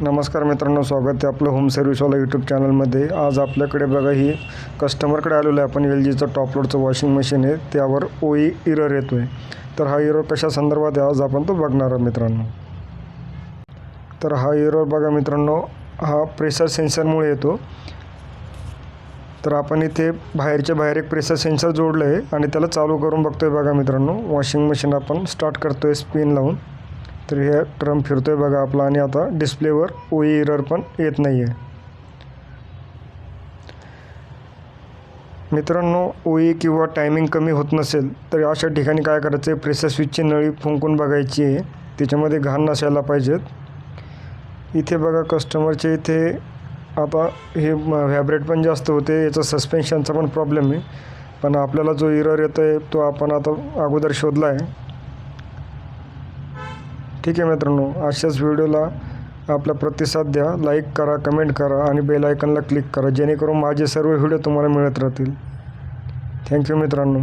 नमस्कार मित्रांनो स्वागत आहे आपलं होम सर्व्हिसवाला यूट्यूब चॅनलमध्ये आज आपल्याकडे बघा ही कस्टमरकडे आलेलो आहे आपण एल जीचं टॉप लोडचं वॉशिंग मशीन आहे. त्यावर ओई इरर येतो आहे तर हा इरर कशा संदर्भात आहे आज आपण तो बघणार आहोत मित्रांनो. तर हा इरर बघा मित्रांनो हा प्रेशर सेन्सरमुळे येतो. तर आपण इथे बाहेरच्या बाहेर एक प्रेशर सेन्सर जोडलं आहे आणि त्याला चालू करून बघतो आहे बघा मित्रांनो. वॉशिंग मशीन आपण स्टार्ट करतो आहे स्पिन लावून. तर हे ट्रंप फिरतो आहे बघा आपला आणि आता डिस्प्लेवर ओ इरर पण येत नाही आहे मित्रांनो ओई किंवा टायमिंग कमी होत नसेल तर अशा ठिकाणी काय करायचं आहे प्रेशर स्विचची नळी फुंकून बघायची आहे. त्याच्यामध्ये घाण नसायला पाहिजेत. इथे बघा कस्टमरचे इथे आता हे व्हॅब्रेट पण जास्त होते याचा सस्पेन्शनचा पण प्रॉब्लेम आहे. पण आपल्याला जो इरर येतो आहे तो आपण आता अगोदर शोधला आहे ठीक आहे मित्रांनो अशाच व्हिडिओला आपला प्रतिसाद द्या लाईक करा कमेंट करा आणि बेल आयकनला क्लिक करा जेणेकरून माझे सर्व व्हिडिओ तुम्हाला मिळत राहतील. थँक्यू मित्रांनो.